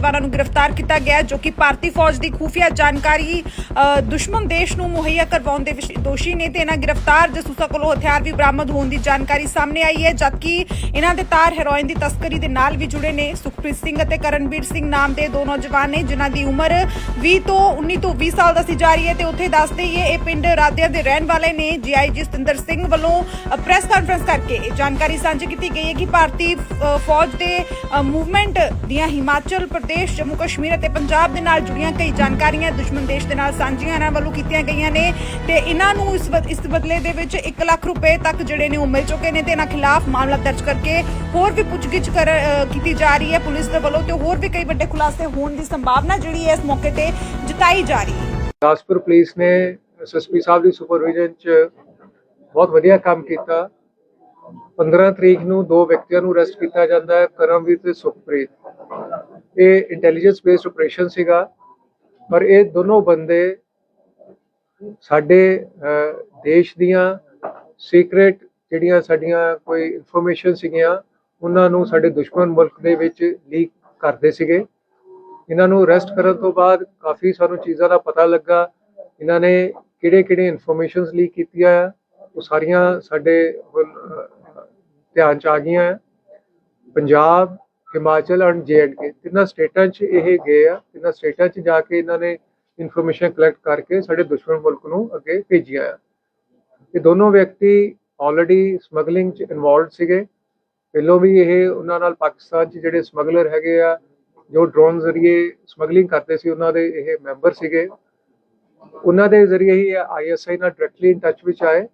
ਨੌਜਵਾਨਾਂ ਨੂੰ ਗ੍ਰਿਫਤਾਰ ਕੀਤਾ ਗਿਆ ਜੋ ਕਿ ਭਾਰਤੀ ਫੌਜ ਦੀ ਖੂਫੀਆ ਜਾਣਕਾਰੀ ਅ, ਦੁਸ਼ਮਣ ਦੇਸ਼ ਨੂੰ ਮੁਹੱਈਆ ਕਰਵਾਉਣ ਦੇ ਦੋਸ਼ੀ ਨੇ ਤੇ ਇਹਨਾਂ ਗ੍ਰਿਫਤਾਰ ਜਸੂਸਾਂ ਕੋਲੋਂ ਹਥਿਆਰ ਵੀ ਬਰਾਮਦ ਹੋਣ ਦੀ ਜਾਣਕਾਰੀ ਸਾਹਮਣੇ ਆਈ ਹੈ ਜਦਕਿ ਇਹਨਾਂ ਦੇ ਤਾਰ ਹੈਰੋਇਨ ਦੀ ਤਸਕਰੀ ਦੇ ਨਾਲ ਵੀ ਜੁੜੇ ਨੇ ਸੁਖਪ੍ਰੀਤ ਸਿੰਘ ਅਤੇ ਕਰਨਵੀਰ ਸਿੰਘ ਨਾਮ ਦੇ ਦੋ ਨੌਜਵਾਨ ਨੇ ਜਿਨ੍ਹਾਂ ਦੀ ਉਮਰ 20 ਤੋਂ 19 ਤੋਂ 20 ਸਾਲ ਦੱਸੀ ਜਾ ਰਹੀ ਹੈ ਤੇ ਉੱਥੇ ਦੱਸਦੇ ਹੀ ਇਹ ਪਿੰਡ ਰਾਧਿਆ ਦੇ ਰਹਿਣ ਵਾਲੇ ਨੇ ਜੀਆਈਜੀ ਸਤਿੰਦਰ ਸਿੰਘ ਵੱਲੋਂ ਪ੍ਰੈਸ ਕਾਨਫਰੰਸ ਕਰਕੇ ਇਹ ਜਾਣਕਾਰੀ ਸਾਂਝੀ ਕੀਤੀ ਗਈ ਹੈ ਕਿ ਭਾਰਤੀ ਫੌਜ ਦੇ ਮੂਵਮੈਂਟ ਦੀਆਂ ਹਿਮਾਚਲ ਪ੍ਰਦੇਸ਼ ਜੰਮੂ ਕਸ਼ਮੀਰ ਅਤੇ ਪੰਜਾਬ ਦੇ ਨਾਲ ਜੁੜੀਆਂ ਕਈ ਜਾਣਕਾਰੀਆਂ ਦੁਸ਼ਮਣ ਦੇਸ਼ ਦੇ ਨਾਲ ਸਾਂਝੀਆਂ ਇਹਨਾਂ ਵੱਲੋਂ ਕੀਤੀਆਂ ਗਈਆਂ ਨੇ ਤੇ ਇਹਨਾਂ ਨੂੰ ਇਸ ਇਸ ਬਦਲੇ ਦੇ ਵਿੱਚ 1 ਲੱਖ ਰੁਪਏ ਤੱਕ ਜਿਹੜੇ ਨੇ ਉਹ ਮਿਲ ਚੁੱਕੇ ਨੇ ਤੇ ਇਹਨਾਂ ਖਿਲਾਫ ਮਾਮਲਾ ਦਰਜ ਕਰਕੇ ਹੋਰ ਵੀ ਪੁੱਛਗਿੱਛ ਕੀਤੀ ਜਾ ਰਹੀ ਹੈ ਪੁਲਿਸ ਦੇ ਵੱਲੋਂ ਤੇ ਹੋਰ ਵੀ ਕਈ ਵੱਡੇ ਖੁਲਾਸੇ ਹੋਣ ਦੀ ਸੰਭਾਵਨਾ ਜਿਹੜੀ ਹੈ ਇਸ ਮੌਕੇ ਤੇ ਜਤਾਈ ਜਾ ਰਹੀ ਹੈ। ਗੁਰਦਾਸਪੁਰ ਪੁਲਿਸ ਨੇ ਐਸਐਸਪੀ ਸਾਹਿਬ ਦੀ ਸੁਪਰਵਿਜ਼ਨ ਚ ਬਹੁਤ ਵਧੀਆ ਕੰਮ ਕੀਤਾ। 15 ਤਰੀਕ ਨੂੰ ਦੋ ਵਿਅਕਤੀਆਂ ਨੂੰ ਅਰੈਸਟ ਕੀਤਾ ਜਾਂਦਾ ਹੈ, ਕਰਮਵੀਰ ਤੇ ਸੁਖਪ੍ਰੀਤ। ਇਹ ਇੰਟੈਲੀਜੈਂਸ ਬੇਸਡ ਆਪਰੇਸ਼ਨ ਸੀਗਾ ਪਰ ਇਹ ਦੋਨੋਂ ਬੰਦੇ ਸਾਡੇ ਦੇਸ਼ ਦੀਆਂ ਸੀਕ੍ਰੇਟ ਜਿਹੜੀਆਂ ਸਾਡੀਆਂ ਕੋਈ ਇਨਫੋਰਮੇਸ਼ਨ ਸੀਗੀਆਂ ਉਹਨਾਂ ਨੂੰ ਸਾਡੇ ਦੁਸ਼ਮਣ ਮੁਲਕ ਦੇ ਵਿੱਚ ਲੀਕ ਕਰਦੇ ਸੀਗੇ। ਇਹਨਾਂ ਨੂੰ ਅਰੈਸਟ ਕਰਨ ਤੋਂ ਬਾਅਦ ਕਾਫੀ ਸਾਨੂੰ ਚੀਜ਼ਾਂ ਦਾ ਪਤਾ ਲੱਗਾ ਇਹਨਾਂ ਨੇ ਕਿਹੜੇ ਕਿਹੜੇ ਇਨਫੋਰਮੇਸ਼ਨਸ ਲੀਕ ਕੀਤੀਆਂ ਆ ਉਹ ਸਾਰੀਆਂ ਸਾਡੇ ਹੁਣ, ਧਿਆਨ ਚ ਆ ਗਈਆਂ। ਪੰਜਾਬ ਹਿਮਾਚਲ ਐਂਡ ਕੇ, ਤਿੰਨਾਂ ਸਟੇਟਾਂ 'ਚ ਇਹ ਗਏ ਆ, ਤਿੰਨਾਂ ਸਟੇਟਾਂ 'ਚ ਜਾ ਕੇ ਇਹਨਾਂ ਨੇ ਇਨਫੋਰਮੇਸ਼ਨ ਕਲੈਕਟ ਕਰਕੇ ਸਾਡੇ ਦੁਸ਼ਮਣ ਮੁਲਕ ਨੂੰ ਅੱਗੇ ਭੇਜੀਆਂ ਆ। ਇਹ ਦੋਨੋਂ ਵਿਅਕਤੀ ਆਲਰੇਡੀ ਸਮਗਲਿੰਗ 'ਚ ਇਨਵੋਲਡ ਸੀਗੇ। ਪਹਿਲੋਂ ਵੀ ਇਹ ਉਹਨਾਂ ਨਾਲ ਪਾਕਿਸਤਾਨ 'ਚ ਜਿਹੜੇ ਸਮਗਲਰ ਹੈਗੇ ਆ, ਜੋ ਡਰੋਨ ਜ਼ਰੀਏ ਸਮਗਲਿੰਗ ਕਰਦੇ ਸੀ, ਉਹਨਾਂ ਦੇ ਇਹ ਮੈਂਬਰ ਸੀਗੇ। ਉਹਨਾਂ ਦੇ ਜ਼ਰੀਏ ਹੀ ਆਈਐਸਆਈ ਨਾਲ ਡਾਇਰੈਕਟਲੀ ਇਨ ਟੱਚ ਵਿੱਚ ਆਏ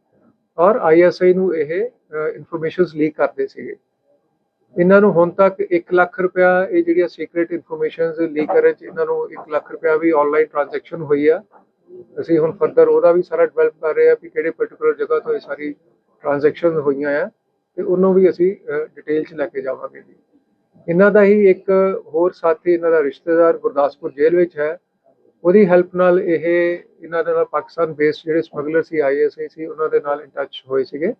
ਔਰ ਆਈਐਸਆਈ ਨੂੰ ਇਹ ਇਨਫੋਰਮੇਸ਼ਨਸ ਲੀਕ ਕਰਦੇ ਸੀਗੇ। ਇਹਨਾਂ ਨੂੰ ਹੁਣ ਤੱਕ 1 ਲੱਖ ਰੁਪਇਆ ਇਹ ਜਿਹੜੀਆਂ ਸੀਕ੍ਰੀਟ ਇਨਫੋਰਮੇਸ਼ਨਸ ਲੀਕ ਕਰਨ ਚ ਇਹਨਾਂ ਨੂੰ 1 ਲੱਖ ਰੁਪਇਆ ਵੀ ਆਨਲਾਈਨ ਟ੍ਰਾਂਜੈਕਸ਼ਨ ਹੋਈ ਆ। ਅਸੀਂ ਹੁਣ ਫਰਦਰ ਉਹਦਾ ਵੀ ਸਾਰਾ ਡਿਵੈਲਪ ਕਰ ਰਹੇ ਆ ਕਿ ਕਿਹੜੇ ਪਾਰਟਿਕੂਲਰ ਜਗ੍ਹਾ ਤੋਂ ਇਹ ਸਾਰੀ ਟ੍ਰਾਂਜੈਕਸ਼ਨ ਹੋਈਆਂ ਆ ਤੇ ਉਹਨੂੰ ਵੀ ਅਸੀਂ ਡਿਟੇਲ ਚ ਲੈ ਕੇ ਜਾਵਾਂਗੇ ਜੀ। ਇਹਨਾਂ ਦਾ ਹੀ ਇੱਕ ਹੋਰ ਸਾਥੀ, ਇਹਨਾਂ ਦਾ ਰਿਸ਼ਤੇਦਾਰ ਗੁਰਦਾਸਪੁਰ ਜੇਲ੍ਹ ਵਿੱਚ ਹੈ। ਉਹਦੀ ਹੈਲਪ ਨਾਲ ਇਹ, ਇਹਨਾਂ ਦੇ ਨਾਲ ਪਾਕਿਸਤਾਨ ਬੇਸਡ ਜਿਹੜੇ ਸਮਗਲਰ ਸੀ ਆਈਐਸਆਈ ਸੀ, ਉਹਨਾਂ ਦੇ ਨਾਲ ਇਨ ਟੱਚ ਹੋਏ ਸੀਗੇ।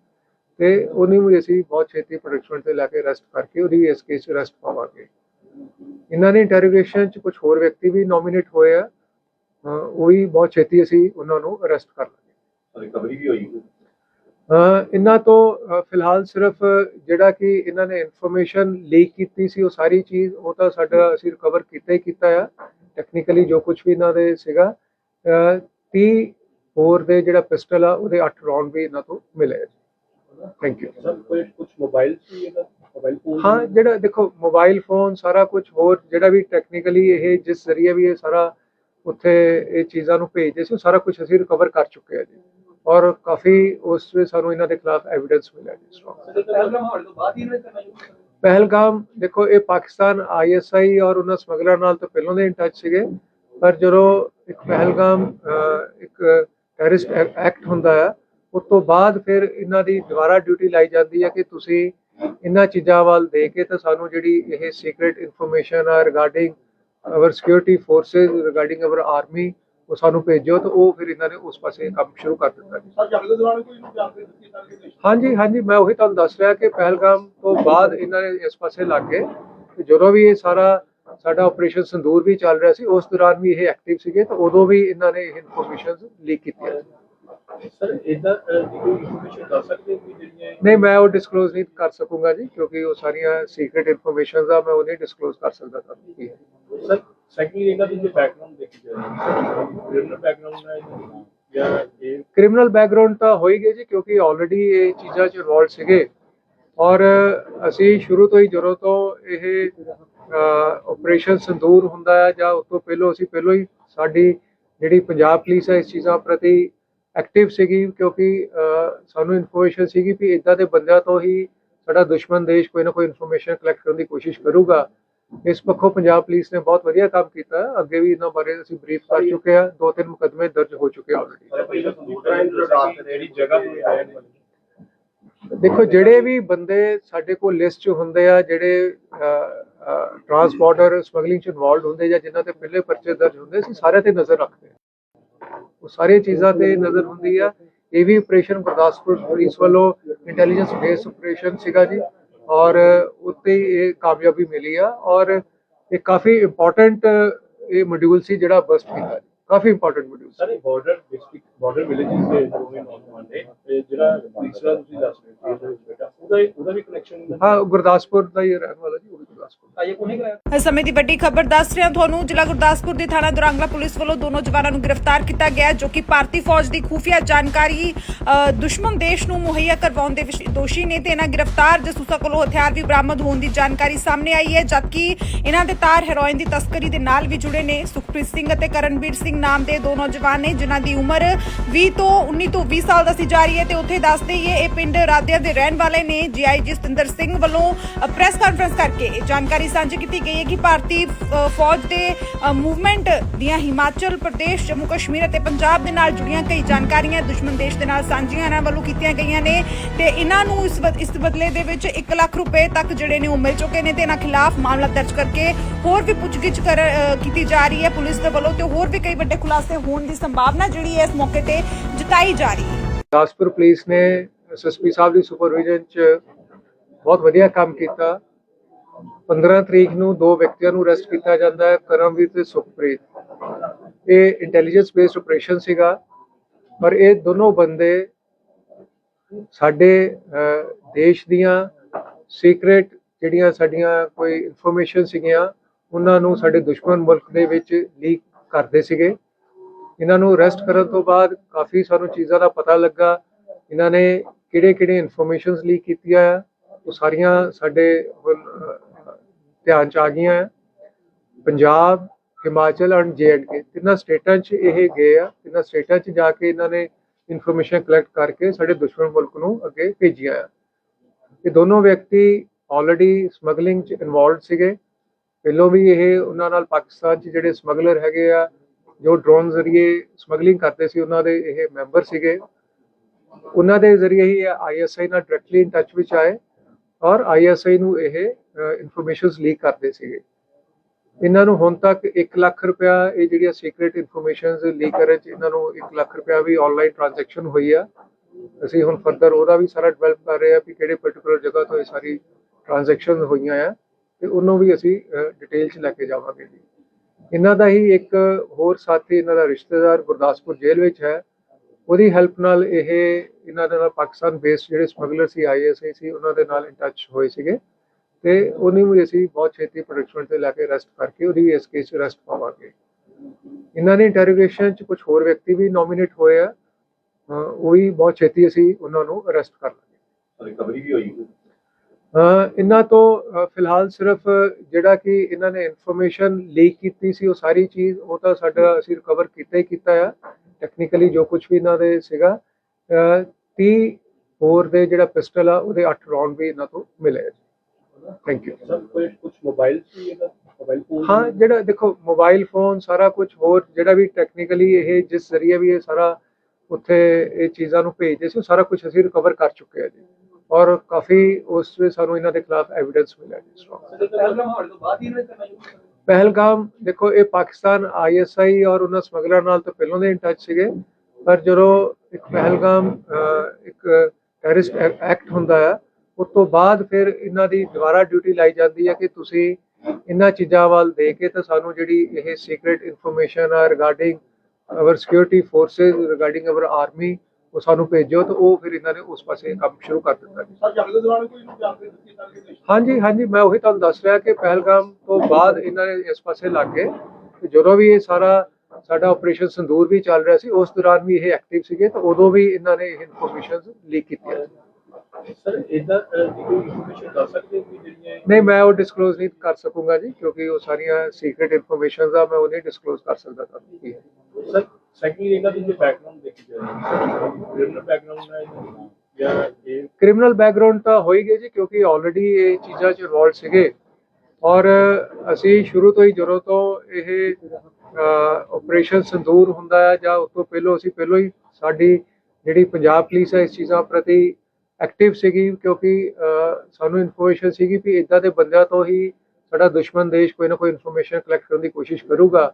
ਤੇ ਉਹਨੂੰ ਵੀ ਅਸੀਂ ਬਹੁਤ ਛੇਤੀ ਪ੍ਰੋਡਕਸ਼ਨ ਤੇ ਲੈ ਕੇ ਅਰੈਸਟ ਕਰਕੇ ਉਹਦੀ ਇਸ ਕੇਸ ਅਰੈਸਟ ਪਾਵਾਂਗੇ। ਇਹਨਾਂ ਨੇ ਇੰਟਰੋਗੇਸ਼ਨ 'ਚ ਕੁਝ ਹੋਰ ਵਿਅਕਤੀ ਵੀ ਨੋਮੀਨੇਟ ਹੋਏ ਆ। ਉਹ ਵੀ ਬਹੁਤ ਛੇਤੀ ਅਸੀਂ ਉਹਨਾਂ ਨੂੰ ਅਰੈਸਟ ਕਰ ਲਾਂਗੇ। ਰਿਕਵਰੀ ਵੀ ਹੋਈ ਇਹਨਾਂ ਤੋਂ ਫਿਲਹਾਲ ਸਿਰਫ ਜਿਹੜਾ ਕਿ ਇਹਨਾਂ ਨੇ ਇਨਫੋਰਮੇਸ਼ਨ ਲੀਕ ਕੀਤੀ ਸੀ ਉਹ ਸਾਰੀ ਚੀਜ਼ ਉਹ ਤਾਂ ਸਾਡਾ ਅਸੀਂ ਰਿਕਵਰ ਕੀਤਾ ਹੀ ਕੀਤਾ ਆ। ਟੈਕਨੀਕਲੀ ਜੋ ਕੁਝ ਵੀ ਇਹਨਾਂ ਦੇ ਸੀਗਾ ਅਹ 30 ਹੋਰ ਦੇ ਜਿਹੜਾ ਪਿਸਟਲ ਆ ਉਹਦੇ 8 ਰੌਂਡ ਵੀ ਇਹਨਾਂ ਤੋਂ ਮਿਲੇ ਥੈਂਕ ਯੂ ਸਰ ਕੋਈ ਕੁਝ ਮੋਬਾਈਲ ਸੀ ਇਹਦਾ ਮੋਬਾਈਲ ਫੋਨ ਹਾਂ ਜਿਹੜਾ ਦੇਖੋ ਮੋਬਾਈਲ ਫੋਨ ਸਾਰਾ ਕੁਝ ਹੋਰ ਜਿਹੜਾ ਵੀ ਟੈਕਨੀਕਲੀ ਇਹ ਜਿਸ ਜ਼ਰੀਏ ਵੀ ਇਹ ਸਾਰਾ ਉੱਥੇ ਇਹ ਚੀਜ਼ਾਂ ਨੂੰ ਭੇਜਦੇ ਸੀ ਸਾਰਾ ਕੁਝ ਅਸੀਂ ਰਿਕਵਰ ਕਰ ਚੁੱਕੇ ਹਾਂ ਜੀ। ਔਰ ਕਾਫੀ ਉਸ ਵਿੱਚ ਸਾਨੂੰ ਇਹਨਾਂ ਦੇ ਖਿਲਾਫ ਐਵੀਡੈਂਸ ਮਿਲਿਆ ਜੀ ਸ਼ੁਰੂ ਪਹਿਲਗਾਮ ਦੇਖੋ ਇਹ ਪਾਕਿਸਤਾਨ ਆਈਐਸਆਈ ਔਰ ਉਹਨਾਂ ਸਮਗਲਰ ਨਾਲ ਤਾਂ ਪਹਿਲਾਂ ਦੇ ਇਨ ਟੱਚ ਸੀਗੇ ਪਰ ਜਦੋਂ ਇੱਕ ਪਹਿਲਗਾਮ ਇੱਕ ਟੈਰਰਿਸਟ ਐਕਟ ਹੁੰਦਾ ਹੈ ਉਸ ਤੋਂ ਬਾਅਦ ਫਿਰ ਇਹਨਾਂ ਦੀ ਦੁਬਾਰਾ ਡਿਊਟੀ ਲਾਈ ਜਾਂਦੀ ਹੈ ਕਿ ਤੁਸੀਂ ਇਹਨਾਂ ਚੀਜ਼ਾਂ ਵੱਲ ਦੇ ਕੇ ਤਾਂ ਸਾਨੂੰ ਜਿਹੜੀ ਇਹ ਸੀਕ੍ਰੀਟ ਇਨਫੋਰਮੇਸ਼ਨ ਆ regarding our security forces regarding our army ਉਹ ਸਾਨੂੰ ਭੇਜੋ ਤਾਂ ਉਹ ਫਿਰ ਇਹਨਾਂ ਨੇ ਉਸ ਪਾਸੇ ਕੰਮ ਸ਼ੁਰੂ ਕਰ ਦਿੱਤਾ ਜੀ। ਸਰ ਜੰਗ ਦੇ ਦੌਰਾਨ ਕੋਈ ਨੂੰ ਜਾਣਕਾਰੀ ਦਿੱਤੀ ਤਾਂ ਕਿ ਹਾਂਜੀ ਹਾਂਜੀ ਮੈਂ ਉਹੀ ਤੁਹਾਨੂੰ ਦੱਸ ਰਿਹਾ ਕਿ ਪਹਿਲਗਾਮ ਤੋਂ ਬਾਅਦ ਇਹਨਾਂ ਨੇ ਇਸ ਪਾਸੇ ਲੱਗ ਗਏ। ਤੇ ਜਦੋਂ ਵੀ ਇਹ ਸਾਰਾ ਸਾਡਾ ਆਪਰੇਸ਼ਨ ਸੰਦੂਰ ਵੀ ਚੱਲ ਰਿਹਾ ਸੀ ਉਸ ਦੌਰਾਨ ਵੀ ਇਹ ਐਕਟਿਵ ਸੀਗੇ ਤਾਂ ਉਦੋਂ ਵੀ ਇਹਨਾਂ ਨੇ ਇਹ ਇਨਫੋਰਮੇਸ਼ਨ ਲੀਕ ਕੀਤੀਆਂ ਸਰ ਇਦਾਂ ਕੋਈ ਇਨਫੋਰਮੇਸ਼ਨ ਕਰ ਸਕਦੇ ਹੋ ਕਿ ਜਿਹੜੀਆਂ ਨਹੀਂ ਮੈਂ ਉਹ ਡਿਸਕਲੋਜ਼ ਨਹੀਂ ਕਰ ਸਕੂੰਗਾ ਜੀ ਕਿਉਂਕਿ ਉਹ ਸਾਰੀਆਂ ਸੀਕ੍ਰੀਟ ਇਨਫੋਰਮੇਸ਼ਨਸ ਆ ਮੈਂ ਉਹ ਨਹੀਂ ਡਿਸਕਲੋਜ਼ ਕਰ ਸਕਦਾ ਤੁਹਾਨੂੰ ਕੀ ਹੈ। ਸਰ ਸੈਕੰਡਲੀ ਇਹਨਾਂ ਦੀ ਜੇ ਬੈਕਗ੍ਰਾਉਂਡ ਦੇਖੀ ਜਾਏ ਕ੍ਰਿਮੀਨਲ ਬੈਕਗ੍ਰਾਉਂਡ ਹੈ ਜਾਂ ਇਹ ਕ੍ਰਿਮੀਨਲ ਬੈਕਗ੍ਰਾਉਂਡ ਤਾਂ ਹੋ ਹੀ ਗਿਆ ਜੀ ਕਿਉਂਕਿ ਆਲਰੇਡੀ ਇਹ ਚੀਜ਼ਾਂ 'ਚ ਇਨਵੋਲਡ ਸੀਗੇ। ਔਰ ਅਸੀਂ ਸ਼ੁਰੂ ਤੋਂ ਹੀ ਜਦੋਂ ਤੋਂ ਇਹ ਆਪਰੇਸ਼ਨ ਸੰਦੂਰ ਹੁੰਦਾ ਹੈ ਜਾਂ ਉਸ ਤੋਂ ਪਹਿਲਾਂ ਅਸੀਂ ਪਹਿਲਾਂ ਹੀ ਸਾਡੀ ਜਿਹੜੀ ਪੰਜਾਬ ਪੁਲਿਸ ਹੈ ਇਸ ਚੀਜ਼ਾਂ ਪ੍ਰਤੀ ਐਕਟਿਵ ਸੀਗੀ ਕਿਉਂਕਿ ਸਾਨੂੰ ਇਨਫੋਰਮੇਸ਼ਨ ਸੀਗੀ ਵੀ ਇਦਾਂ ਦੇ ਬੰਦਿਆਂ ਤੋਂ ਹੀ ਸਾਡਾ ਦੁਸ਼ਮਣ ਦੇਸ਼ ਕੋਈ ਨਾ ਕੋਈ ਇਨਫੋਰਮੇਸ਼ਨ ਕਲੈਕਟ ਕਰਨ ਦੀ ਕੋਸ਼ਿਸ਼ ਕਰੂਗਾ। ਇਸ ਪੱਖੋਂ ਪੰਜਾਬ ਪੁਲਿਸ ਨੇ ਬਹੁਤ ਵਧੀਆ ਕੰਮ ਕੀਤਾ। ਅੱਗੇ ਵੀ ਇਹਨਾਂ ਬਾਰੇ ਅਸੀਂ ਬਰੀਫ ਕਰ ਚੁੱਕੇ ਹਾਂ। ਦੋ ਤਿੰਨ ਮੁਕੱਦਮੇ ਦਰਜ ਹੋ ਚੁੱਕੇ ਆਲਰੇਡੀ ਦੇਖੋ ਜਿਹੜੇ ਵੀ ਬੰਦੇ ਸਾਡੇ ਕੋਲ ਲਿਸਟ 'ਚ ਹੁੰਦੇ ਆ ਜਿਹੜੇ ਟਰਾਂਸਪੋਰਟਰ ਸਮਗਲਿੰਗ 'ਚ ਇਨਵੋਲਡ ਹੁੰਦੇ ਜਾਂ ਜਿਨ੍ਹਾਂ ਤੇ ਪਹਿਲੇ ਪਰਚੇ ਦਰਜ ਹੁੰਦੇ ਸੀ ਸਾਰਿਆਂ ਤੇ ਨਜ਼ਰ ਰੱਖਦੇ ਆ ਉਹ ਸਾਰੀਆਂ ਚੀਜ਼ਾਂ ਤੇ ਨਜ਼ਰ ਹੁੰਦੀ ਆ। ਇਹ ਵੀ ਆਪਰੇਸ਼ਨ ਗੁਰਦਾਸਪੁਰ ਪੁਲਿਸ ਵੱਲੋਂ ਇੰਟੈਲੀਜੈਂਸ ਬੇਸ ਆਪਰੇਸ਼ਨ ਸੀਗਾ ਜੀ। ਔਰ ਉੱਤੇ ਇਹ ਕਾਮਯਾਬੀ ਮਿਲੀ ਆ। ਔਰ ਇਹ ਕਾਫੀ ਇੰਪੋਰਟੈਂਟ ਇਹ ਮੋਡਿਊਲ ਸੀ ਜਿਹੜਾ ਬਸਟ ਕੀਤਾ ਕਾਫੀ ਇੰਪੋਰਟੈਂਟ ਮੋਡਿਊਲ ਸੀ। ਬਾਰਡਰ ਡਿਸਟ੍ਰਿਕਟ ਬਾਰਡਰ ਵਿਲੇजेस ਦੇ ਦੋਵੇਂ ਨੌਜਵਾਨ ਨੇ ਜਿਹੜਾ ਤੀਸਰਾ ਤੁਸੀਂ ਦੱਸ ਰਹੇ ਸੀ ਬੇਟਾ ਉਹਦਾ ਉਹਦਾ ਵੀ ਕਨੈਕਸ਼ਨ ਹਾਂ ਗੁਰਦਾਸਪੁਰ ਦਾ ਹੀ ਰਹਿਣ ਵਾਲਾ ਜੀ ਇਸ ਸਮੇਂ ਦੀ ਵੱਡੀ ਖਬਰ ਦੱਸ ਰਿਹਾ ਤੁਹਾਨੂੰ ਜ਼ਿਲ੍ਹਾ ਗੁਰਦਾਸਪੁਰ ਦੇ ਥਾਣਾ ਦੁਰਾਂਗਲਾ ਪੁਲਿਸ ਵੱਲੋਂ ਦੋਨੋਂ ਜਵਾਨਾਂ ਨੂੰ ਗ੍ਰਿਫਤਾਰ ਕੀਤਾ ਗਿਆ ਹੈ, ਜੋ ਕਿ ਭਾਰਤੀ ਫੌਜ ਦੀ ਖੂਫੀਆ ਜਾਣਕਾਰੀ ਅ, ਦੁਸ਼ਮਣ ਦੇਸ਼ ਨੂੰ ਮੁਹੱਈਆ ਕਰਵਾਉਣ ਦੇ ਵਿਸ਼- ਦੋਸ਼ੀ ਨੇ ਤੇ ਇਹਨਾਂ ਗ੍ਰਿਫਤਾਰ ਜਸੂਸਾਂ ਕੋਲੋਂ ਹਥਿਆਰ ਵੀ ਬਰਾਮਦ ਹੋਣ ਦੀ ਜਾਣਕਾਰੀ ਸਾਹਮਣੇ ਆਈ ਹੈ ਜਦਕਿ ਇਹਨਾਂ ਦੇ ਤਾਰ ਹੈਰੋਇਨ ਦੀ ਤਸਕਰੀ ਦੇ ਨਾਲ ਵੀ ਜੁੜੇ ਨੇ। ਸੁਖਪ੍ਰੀਤ ਸਿੰਘ ਅਤੇ ਕਰਨਵੀਰ ਸਿੰਘ ਨਾਮ ਦੇ ਦੋ ਨੌਜਵਾਨ ਨੇ ਜਿਨ੍ਹਾਂ ਦੀ ਉਮਰ 20 ਤੋਂ 19 ਤੋਂ 20 ਸਾਲ ਦੱਸੀ ਜਾ ਰਹੀ ਹੈ ਤੇ ਉੱਥੇ ਦੱਸ ਦਈਏ ਇਹ ਪਿੰਡ ਰਾਧਿਆ ਦੇ ਰਹਿਣ ਵਾਲੇ ਨੇ। ਜੀਆਈਜੀ ਸਤਿੰਦਰ ਸਿੰਘ ਵੱਲੋਂ ਅ, ਪ੍ਰੈਸ ਕਾਨਫਰੰਸ ਕਰਕੇ ਇਹ ਜਾਣਕਾਰੀ ਸਾਂਝੀ ਕੀਤੀ ਗਈ ਹੈ ਕਿ ਭਾਰਤੀ ਫੌਜ ਦੇ ਮੂਵਮੈਂਟ ਦੀਆਂ ਹਿਮਾਚਲ ਪ੍ਰਦੇਸ਼, ਜੰਮੂ ਕਸ਼ਮੀਰ ਅਤੇ ਪੰਜਾਬ ਦੇ ਨਾਲ ਜੁੜੀਆਂ ਕਈ ਜਾਣਕਾਰੀਆਂ ਦੁਸ਼ਮਣ ਦੇਸ਼ ਦੇ ਨਾਲ ਸਾਂਝੀਆਂ ਇਹਨਾਂ ਵੱਲੋਂ ਕੀਤੀਆਂ ਗਈਆਂ ਨੇ ਤੇ ਇਹਨਾਂ ਨੂੰ ਇਸ ਇਸ ਬਦਲੇ ਦੇ ਵਿੱਚ 1 ਲੱਖ ਰੁਪਏ ਤੱਕ ਜਿਹੜੇ ਨੇ ਉਹ ਮਿਲ ਚੁੱਕੇ ਨੇ ਤੇ ਇਹਨਾਂ ਖਿਲਾਫ ਮਾਮਲਾ ਦਰਜ ਕਰਕੇ ਹੋਰ ਵੀ ਪੁੱਛਗਿੱਛ ਕਰ ਕੀਤੀ ਜਾ ਰਹੀ ਹੈ ਪੁਲਿਸ ਦੇ ਵੱਲੋਂ ਤੇ ਹੋਰ ਵੀ ਕਈ ਵੱਡੇ ਖੁਲਾਸੇ ਹੋਣ ਦੀ ਸੰਭਾਵਨਾ ਜਿਹੜੀ ਹੈ ਇਸ ਮੌਕੇ ਤੇ ਜਤਾਈ ਜਾ ਰਹੀ ਹੈ। ਗੁਰਦਾਸਪੁਰ ਪੁਲਿਸ ਨੇ ਐਸਐਸਪੀ ਸਾਹਿਬ ਦੀ ਸੁਪਰਵਿਜ਼ਨ ਚ ਬਹੁਤ ਵਧੀਆ ਕੰਮ ਕੀਤਾ। 15 ਤਰੀਕ ਨੂੰ ਦੋ ਵਿਅਕਤੀਆਂ ਨੂੰ ਅਰੈਸਟ ਕੀਤਾ ਜਾਂਦਾ ਹੈ, ਕਰਮਵੀਰ ਤੇ ਸੁਖਪ੍ਰੀਤ। ਇਹ ਇੰਟੈਲੀਜੈਂਸ ਬੇਸਡ ਆਪਰੇਸ਼ਨ ਸੀਗਾ, ਪਰ ਇਹ ਦੋਨੋਂ ਬੰਦੇ ਸਾਡੇ ਦੇਸ਼ ਦੀਆਂ ਸੀਕ੍ਰੇਟ ਜਿਹੜੀਆਂ ਸਾਡੀਆਂ ਕੋਈ ਇਨਫੋਰਮੇਸ਼ਨ ਸੀਗੀਆਂ, ਉਹਨਾਂ ਨੂੰ ਸਾਡੇ ਦੁਸ਼ਮਣ ਮੁਲਕ ਦੇ ਵਿੱਚ ਲੀਕ ਕਰਦੇ ਸੀਗੇ। ਇਹਨਾਂ ਨੂੰ ਅਰੈਸਟ ਕਰਨ ਤੋਂ ਬਾਅਦ ਕਾਫੀ ਸਾਨੂੰ ਚੀਜ਼ਾਂ ਦਾ ਪਤਾ ਲੱਗਾ, ਇਹਨਾਂ ਨੇ ਕਿਹੜੇ ਕਿਹੜੇ ਇਨਫੋਰਮੇਸ਼ਨਸ ਲੀਕ ਕੀਤੀਆਂ ਆ, ਉਹ ਸਾਰੀਆਂ ਸਾਡੇ ਧਿਆਨ ਚ ਆ ਗਈਆਂ ਆ ਪੰਜਾਬ, ਹਿਮਾਚਲ ਐਂਡ ਕੇ ਤਿੰਨਾਂ ਸਟੇਟਾਂ 'ਚ ਇਹ ਗਏ ਆ। ਤਿੰਨਾਂ ਸਟੇਟਾਂ 'ਚ ਜਾ ਕੇ ਇਹਨਾਂ ਨੇ ਇਨਫੋਰਮੇਸ਼ਨ ਕਲੈਕਟ ਕਰਕੇ ਸਾਡੇ ਦੁਸ਼ਮਣ ਮੁਲਕ ਨੂੰ ਅੱਗੇ ਭੇਜੀਆਂ ਆ। ਇਹ ਦੋਨੋਂ ਵਿਅਕਤੀ ਆਲਰੇਡੀ ਸਮਗਲਿੰਗ 'ਚ ਇਨਵੋਲਡ ਸੀਗੇ। ਪਹਿਲੋਂ ਵੀ ਇਹ ਉਹਨਾਂ ਨਾਲ ਪਾਕਿਸਤਾਨ 'ਚ ਜਿਹੜੇ ਸਮਗਲਰ ਹੈਗੇ ਆ, ਜੋ ਡਰੋਨ ਜ਼ਰੀਏ ਸਮਗਲਿੰਗ ਕਰਦੇ ਸੀ, ਉਹਨਾਂ ਦੇ ਇਹ ਮੈਂਬਰ ਸੀਗੇ। ਉਹਨਾਂ ਦੇ ਜ਼ਰੀਏ ਹੀ ਆਈਐਸਆਈ ਨਾਲ ਡਾਇਰੈਕਟਲੀ ਇਨ ਟੱਚ ਵਿੱਚ ਆਏ ਔਰ ਆਈਐਸਆਈ ਨੂੰ ਇਹ ਇਨਫੋਰਮੇਸ਼ਨਸ ਲੀਕ ਕਰਦੇ ਸੀਗੇ। ਇਹਨਾਂ ਨੂੰ ਹੁਣ ਤੱਕ 1 ਲੱਖ ਰੁਪਇਆ ਇਹ ਜਿਹੜੀਆਂ ਸੀਕ੍ਰੀਟ ਇਨਫੋਰਮੇਸ਼ਨਸ ਲੀਕ ਕਰਨ ਚ ਇਹਨਾਂ ਨੂੰ 1 ਲੱਖ ਰੁਪਇਆ ਵੀ ਆਨਲਾਈਨ ਟ੍ਰਾਂਜੈਕਸ਼ਨ ਹੋਈ ਆ। ਅਸੀਂ ਹੁਣ ਫਰਦਰ ਉਹਦਾ ਵੀ ਸਾਰਾ ਡਿਵੈਲਪ ਕਰ ਰਹੇ ਆ ਕਿ ਕਿਹੜੇ ਪਾਰਟਿਕੂਲਰ ਜਗ੍ਹਾ ਤੋਂ ਇਹ ਸਾਰੀ ਟ੍ਰਾਂਜੈਕਸ਼ਨ ਹੋਈਆਂ ਆ ਤੇ ਉਹਨੂੰ ਵੀ ਅਸੀਂ ਡਿਟੇਲ ਚ ਲੈ ਕੇ ਜਾਵਾਂਗੇ ਜੀ। ਇਹਨਾਂ ਦਾ ਹੀ ਇੱਕ ਹੋਰ ਸਾਥੀ, ਇਹਨਾਂ ਦਾ ਰਿਸ਼ਤੇਦਾਰ ਗੁਰਦਾਸਪੁਰ ਜੇਲ੍ਹ ਵਿੱਚ ਹੈ। ਉਹਦੀ ਹੈਲਪ ਨਾਲ ਇਹ, ਇਹਨਾਂ ਦੇ ਨਾਲ ਪਾਕਿਸਤਾਨ ਬੇਸਡ ਜਿਹੜੇ ਸਮਗਲਰ ਸੀ ਆਈਐਸਆਈ ਸੀ, ਉਹਨਾਂ ਦੇ ਨਾਲ ਇਨ ਟੱਚ ਹੋਏ ਸੀਗੇ। ਤੇ ਉਹਨੂੰ ਵੀ ਅਸੀਂ ਬਹੁਤ ਛੇਤੀ ਪ੍ਰੋਡਕਸ਼ਨ ਤੇ ਲੈ ਕੇ ਅਰੈਸਟ ਕਰਕੇ ਉਹਦੀ ਵੀ ਇਸ ਕੇਸ ਅਰੈਸਟ ਪਾਵਾਂਗੇ। ਇਹਨਾਂ ਨੇ ਇੰਟਰੋਗੇਸ਼ਨ ਚ ਕੁਝ ਹੋਰ ਵਿਅਕਤੀ ਵੀ ਨੋਮੀਨੇਟ ਹੋਏ ਆ। ਉਹ ਵੀ ਬਹੁਤ ਛੇਤੀ ਅਸੀਂ ਉਹਨਾਂ ਨੂੰ ਅਰੈਸਟ ਕਰ ਲਾਂਗੇ। ਰਿਕਵਰੀ ਵੀ ਹੋਈ ਇਹਨਾਂ ਤੋਂ ਫਿਲਹਾਲ ਸਿਰਫ ਜਿਹੜਾ ਕਿ ਇਹਨਾਂ ਨੇ ਇਨਫੋਰਮੇਸ਼ਨ ਲੀਕ ਕੀਤੀ ਸੀ ਉਹ ਸਾਰੀ ਚੀਜ਼ ਉਹ ਤਾਂ ਸਾਡਾ ਅਸੀਂ ਰਿਕਵਰ ਕੀਤਾ ਹੀ ਕੀਤਾ ਆ। ਟੈਕਨੀਕਲੀ ਜੋ ਕੁਝ ਵੀ ਇਹਨਾਂ ਦੇ ਸੀਗਾ। ਅਹ 30 ਹੋਰ ਦੇ ਜਿਹੜਾ ਪਿਸਟਲ ਆ ਉਹਦੇ 8 ਰਾਉਂਡ ਵੀ ਇਹਨਾਂ ਤੋਂ ਮਿਲੇ ਥੈਂਕ ਯੂ ਸਰ ਕੋਈ ਕੁਝ ਮੋਬਾਈਲ ਸੀ ਇਹਦਾ ਮੋਬਾਈਲ ਫੋਨ ਹਾਂ ਜਿਹੜਾ ਦੇਖੋ ਮੋਬਾਈਲ ਫੋਨ ਸਾਰਾ ਕੁਝ ਹੋਰ ਜਿਹੜਾ ਵੀ ਟੈਕਨੀਕਲੀ ਇਹ ਜਿਸ ਜ਼ਰੀਏ ਵੀ ਇਹ ਸਾਰਾ ਉੱਥੇ ਇਹ ਚੀਜ਼ਾਂ ਨੂੰ ਭੇਜਦੇ ਸੀ ਸਾਰਾ ਕੁਝ ਅਸੀਂ ਰਿਕਵਰ ਕਰ ਚੁੱਕੇ ਆ ਜੀ। ਔਰ ਕਾਫੀ ਉਸ ਵਿੱਚ ਸਾਨੂੰ ਇਹਨਾਂ ਦੇ ਖਿਲਾਫ ਐਵੀਡੈਂਸ ਮਿਲਿਆ ਜੀ ਹੀ ਕੀਤਾ ਪਹਿਲਗਾਮ ਦੇਖੋ ਇਹ ਪਾਕਿਸਤਾਨ ਆਈਐਸਆਈ ਔਰ ਉਹਨਾਂ ਸਮਗਲਰ ਨਾਲ ਤਾਂ ਪਹਿਲਾਂ ਦੇ ਇਨ ਟੱਚ ਸੀਗੇ ਪਰ ਜਦੋਂ ਇੱਕ ਪਹਿਲਗਾਮ ਇੱਕ ਟੈਰਰਿਸਟ ਐਕਟ ਹੁੰਦਾ ਆ ਉਸ ਤੋਂ ਬਾਅਦ ਫਿਰ ਇਹਨਾਂ ਦੀ ਦੁਬਾਰਾ ਡਿਊਟੀ ਲਾਈ ਜਾਂਦੀ ਹੈ ਕਿ ਤੁਸੀਂ ਇਹਨਾਂ ਚੀਜ਼ਾਂ ਵੱਲ ਦੇ ਕੇ ਤਾਂ ਸਾਨੂੰ ਜਿਹੜੀ ਇਹ ਸੀਕ੍ਰੀਟ ਇਨਫੋਰਮੇਸ਼ਨ ਆ regarding our security forces regarding our army ਉਹ ਸਾਨੂੰ ਭੇਜੋ ਤਾਂ ਉਹ ਫਿਰ ਇਹਨਾਂ ਨੇ ਉਸ ਪਾਸੇ ਕੰਮ ਸ਼ੁਰੂ ਕਰ ਦਿੱਤਾ ਸਰ ਜੰਗ ਦੇ ਦੌਰਾਨ ਕੋਈ ਨੂੰ ਜਾਣਕਾਰੀ ਦਿੱਤੀ ਤਾਂ ਕਿ ਹਾਂਜੀ ਹਾਂਜੀ ਮੈਂ ਉਹੀ ਤੁਹਾਨੂੰ ਦੱਸ ਰਿਹਾ ਕਿ ਪਹਿਲਗਾਮ ਤੋਂ ਬਾਅਦ ਇਹਨਾਂ ਨੇ ਇਸ ਪਾਸੇ ਲੱਗ ਗਏ ਤੇ ਜਦੋਂ ਵੀ ਇਹ ਸਾਰਾ ਸਾਡਾ ਆਪਰੇਸ਼ਨ ਸੰਦੂਰ ਵੀ ਚੱਲ ਰਿਹਾ ਸੀ ਉਸ ਦੌਰਾਨ ਵੀ ਇਹ ਐਕਟਿਵ ਸੀਗੇ ਤਾਂ ਉਦੋਂ ਵੀ ਇਹਨਾਂ ਨੇ ਇਹ ਇਨਫੋਰਮੇਸ਼ਨ ਲੀਕ ਕੀਤੀਆਂ। ਸਰ ਇਦਾਂ ਦੀ ਕੋਈ ਇਨਫੋਰਮੇਸ਼ਨ ਦੱਸ ਸਕਦੇ ਹੋ ਕਿ ਜਿਹੜੀਆਂ ਨਹੀਂ ਮੈਂ ਉਹ ਡਿਸਕਲੋਜ਼ ਨਹੀਂ ਕਰ ਸਕੂੰਗਾ ਜੀ ਕਿਉਂਕਿ ਉਹ ਸਾਰੀਆਂ ਸੀਕ੍ਰੀਟ ਇਨਫੋਰਮੇਸ਼ਨਸ ਆ ਮੈਂ ਉਹ ਨਹੀਂ ਡਿਸਕਲੋਜ਼ ਕਰ ਸਕਦਾ ਤੁਹਾਨੂੰ ਕੀ ਹੈ। ਸਰ ਸੈਕੰਡਲੀ ਇਹਨਾਂ ਦੀ ਜੋ ਬੈਕਗ੍ਰਾਉਂਡ ਦੇਖੀ ਜਾਏ ਕ੍ਰਿਮੀਨਲ ਬੈਕਗ੍ਰਾਉਂਡ ਹੈ ਜਾਂ ਕ੍ਰਿਮੀਨਲ ਬੈਕਗ੍ਰਾਉਂਡ ਤਾਂ ਜੀ ਕਿਉਂਕਿ ਆਲਰੇਡੀ ਇਹ ਚੀਜ਼ਾਂ 'ਚ ਇਨਵੋਲਡ ਸੀਗੇ। ਔਰ ਅਸੀਂ ਸ਼ੁਰੂ ਤੋਂ ਹੀ ਜਦੋਂ ਤੋਂ ਇਹ ਆਪਰੇਸ਼ਨ ਸੰਦੂਰ ਹੁੰਦਾ ਹੈ ਜਾਂ ਉਸ ਤੋਂ ਪਹਿਲਾਂ ਅਸੀਂ ਪਹਿਲਾਂ ਹੀ ਸਾਡੀ ਜਿਹੜੀ ਪੰਜਾਬ ਪੁਲਿਸ ਹੈ ਇਸ ਚੀਜ਼ਾਂ ਪ੍ਰਤੀ ਐਕਟਿਵ ਸੀਗੀ ਕਿਉਂਕਿ ਸਾਨੂੰ ਇਨਫੋਰਮੇਸ਼ਨ ਸੀਗੀ ਵੀ ਇਦਾਂ ਦੇ ਬੰਦਿਆਂ ਤੋਂ ਹੀ ਸਾਡਾ ਦੁਸ਼ਮਣ ਦੇਸ਼ ਕੋਈ ਨਾ ਕੋਈ ਇਨਫੋਰਮੇਸ਼ਨ ਕਲੈਕਟ ਕਰਨ ਦੀ ਕੋਸ਼ਿਸ਼ ਕਰੂਗਾ।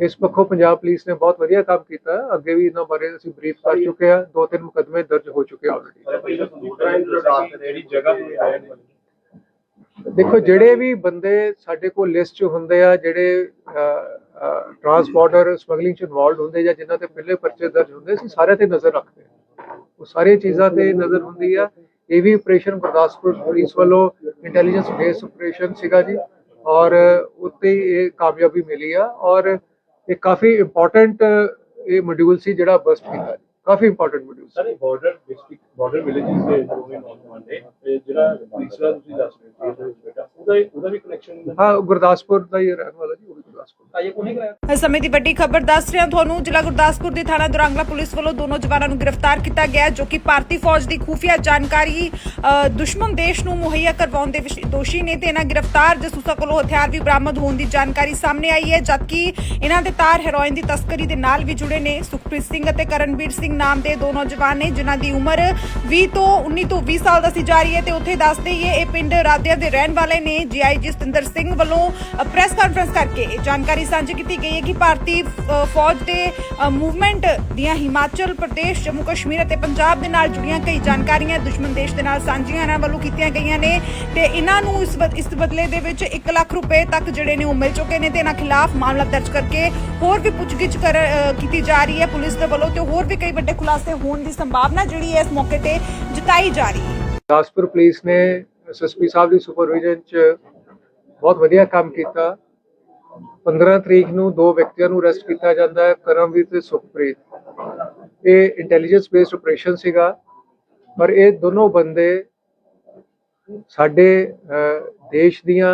ਇਸ ਪੱਖੋਂ ਪੰਜਾਬ ਪੁਲਿਸ ਨੇ ਬਹੁਤ ਵਧੀਆ ਕੰਮ ਕੀਤਾ। ਅੱਗੇ ਵੀ ਇਹਨਾਂ ਬਾਰੇ ਅਸੀਂ ਬਰੀਫ ਕਰ ਚੁੱਕੇ ਆ ਦੋ ਤਿੰਨ ਮੁਕਦਮੇ ਦਰਜ ਹੋ ਚੁੱਕੇ ਆਲਰੇਡੀ ਦੇਖੋ, ਜਿਹੜੇ ਵੀ ਬੰਦੇ ਸਾਡੇ ਕੋਲ ਲਿਸਟ 'ਚ ਹੁੰਦੇ ਆ, ਜਿਹੜੇ ਟਰਾਂਸਪੋਰਟਰ ਸਮਗਲਿੰਗ 'ਚ ਇਨਵੋਲਡ ਹੁੰਦੇ ਜਾਂ ਜਿਨ੍ਹਾਂ ਤੇ ਪਹਿਲੇ ਪਰਚੇ ਦਰਜ ਹੁੰਦੇ ਸੀ ਸਾਰਿਆਂ ਤੇ ਨਜ਼ਰ ਰੱਖਦੇ ਆ ਉਹ ਸਾਰੀਆਂ ਚੀਜ਼ਾਂ ਤੇ ਨਜ਼ਰ ਹੁੰਦੀ ਆ। ਇਹ ਵੀ ਆਪਰੇਸ਼ਨ ਗੁਰਦਾਸਪੁਰ ਪੁਲਿਸ ਵੱਲੋਂ ਇੰਟੈਲੀਜੈਂਸ ਬੇਸ ਆਪਰੇਸ਼ਨ ਸੀਗਾ ਜੀ। ਔਰ ਉੱਤੇ ਇਹ ਕਾਮਯਾਬੀ ਮਿਲੀ ਆ। ਔਰ ਇਹ ਕਾਫੀ ਇੰਪੋਰਟੈਂਟ ਇਹ ਮੋਡਿਊਲ ਸੀ ਜਿਹੜਾ ਬਸਟ ਕੀਤਾ ਕਾਫੀ ਇੰਪੋਰਟੈਂਟ ਸੀ ਸਰ ਇਹ ਬਾਰਡਰ ਡਿਸਟ੍ਰਿਕਟ ਬਾਰਡਰ ਵਿਲੇजेस ਦੇ ਦੋਵੇਂ ਨੌਜਵਾਨ ਨੇ ਤੇ ਜਿਹੜਾ ਤੀਸਰਾ ਤੁਸੀਂ ਦੱਸ ਰਹੇ ਸੀ ਬੇਟਾ ਉਹਦਾ ਉਹਦਾ ਵੀ ਕਨੈਕਸ਼ਨ ਹਾਂ ਗੁਰਦਾਸਪੁਰ ਦਾ ਹੀ ਰਹਿਣ ਵਾਲਾ ਜੀ ਉਹ ਵੀ ਗੁਰਦਾਸਪੁਰ ਦਾ। ਇਸ ਸਮੇਂ ਦੀ ਵੱਡੀ ਖਬਰ ਦੱਸ ਰਹੇ ਹਾਂ ਤੁਹਾਨੂੰ ਜ਼ਿਲ੍ਹਾ ਗੁਰਦਾਸਪੁਰ ਦੇ ਥਾਣਾ ਦੁਰਾਂਗਲਾ ਪੁਲਿਸ ਵੱਲੋਂ ਦੋਨੋਂ ਜਵਾਨਾਂ ਨੂੰ ਗ੍ਰਿਫਤਾਰ ਕੀਤਾ ਗਿਆ ਜੋ ਕਿ ਭਾਰਤੀ ਫੌਜ ਦੀ ਖੂਫੀਆ ਜਾਣਕਾਰੀ ਦੁਸ਼ਮਣ ਦੇਸ਼ ਨੂੰ ਮੁਹੱਈਆ ਕਰਵਾਉਣ ਦੇ ਦੋਸ਼ੀ ਨੇ ਤੇ ਇਹਨਾਂ ਗ੍ਰਿਫਤਾਰ ਜਸੂਸਾਂ ਕੋਲੋਂ ਹਥਿਆਰ ਵੀ ਬਰਾਮਦ ਹੋਣ ਦੀ ਜਾਣਕਾਰੀ ਸਾਹਮਣੇ ਆਈ ਹੈ ਜਦਕਿ ਇਹਨਾਂ ਦੇ ਤਾਰ ਹੈਰੋਇਨ ਦੀ ਤਸਕਰੀ ਦੇ ਨਾਲ ਵੀ ਜੁੜੇ ਨੇ ਸੁਖਪ੍ਰੀਤ ਸਿੰਘ ਅਤੇ ਕਰਨਵੀਰ ਸਿੰਘ ਨਾਮ ਦੇ ਦੋ ਨੌਜਵਾਨ ਨੇ, ਜਿਨ੍ਹਾਂ ਦੀ ਉਮਰ 20 ਤੋਂ 19 ਤੋਂ 20 ਸਾਲ ਦੱਸੀ ਜਾ ਰਹੀ ਹੈ ਤੇ ਉੱਥੇ ਦੱਸ ਦਈਏ, ਇਹ ਪਿੰਡ ਰਾਧਿਆ ਦੇ ਰਹਿਣ ਵਾਲੇ ਨੇ ਜੀਆਈਜੀ ਸਤਿੰਦਰ ਸਿੰਘ ਵੱਲੋਂ ਪ੍ਰੈਸ ਕਾਨਫਰੰਸ ਕਰਕੇ ਇਹ ਜਾਣਕਾਰੀ ਸਾਂਝੀ ਕੀਤੀ ਗਈ ਹੈ ਕਿ ਭਾਰਤੀ ਫੌਜ ਦੇ ਮੂਵਮੈਂਟ ਦੀਆਂ ਹਿਮਾਚਲ ਪ੍ਰਦੇਸ਼, ਜੰਮੂ ਕਸ਼ਮੀਰ ਅਤੇ ਪੰਜਾਬ ਦੇ ਨਾਲ ਜੁੜੀਆਂ ਕਈ ਜਾਣਕਾਰੀਆਂ ਦੁਸ਼ਮਣ ਦੇਸ਼ ਦੇ ਨਾਲ ਸਾਂਝੀਆਂ ਇਹਨਾਂ ਵੱਲੋਂ ਕੀਤੀਆਂ ਗਈਆਂ ਨੇ ਤੇ ਇਹਨਾਂ ਨੂੰ ਇਸ ਇਸ ਬਦਲੇ ਦੇ ਵਿੱਚ 1 ਲੱਖ ਰੁਪਏ ਤੱਕ ਜਿਹੜੇ ਨੇ ਉਹ ਮਿਲ ਚੁੱਕੇ ਨੇ ਤੇ ਇਹਨਾਂ ਖਿਲਾਫ ਮਾਮਲਾ ਦਰਜ ਕਰਕੇ ਹੋਰ ਵੀ ਪੁੱਛਗਿੱਛ ਕਰ ਕੀਤੀ ਜਾ ਰਹੀ ਹੈ ਪੁਲਿਸ ਦੇ ਵੱਲੋਂ ਤੇ ਹੋਰ ਵੀ ਕਈ ਵੱਡੇ ਖੁਲਾਸੇ ਹੋਣ ਦੀ ਸੰਭਾਵਨਾ ਜਿਹੜੀ ਹੈ ਇਸ ਮੌਕੇ ਤੇ ਜਤਾਈ ਜਾ ਰਹੀ ਹੈ। ਗੁਰਦਾਸਪੁਰ ਪੁਲਿਸ ਨੇ ਐਸਐਸਪੀ ਸਾਹਿਬ ਦੀ ਸੁਪਰਵਿਜ਼ਨ 'ਚ ਬਹੁਤ ਵਧੀਆ ਕੰਮ ਕੀਤਾ। 15 ਤਰੀਕ ਨੂੰ ਦੋ ਵਿਅਕਤੀਆਂ ਨੂੰ ਅਰੈਸਟ ਕੀਤਾ ਜਾਂਦਾ ਹੈ, ਕਰਮਵੀਰ ਤੇ ਸੁਖਪ੍ਰੀਤ। ਇਹ ਇੰਟੈਲੀਜੈਂਸ ਬੇਸਡ ਆਪਰੇਸ਼ਨ ਸੀਗਾ, ਪਰ ਇਹ ਦੋਨੋਂ ਬੰਦੇ ਸਾਡੇ ਦੇਸ਼ ਦੀਆਂ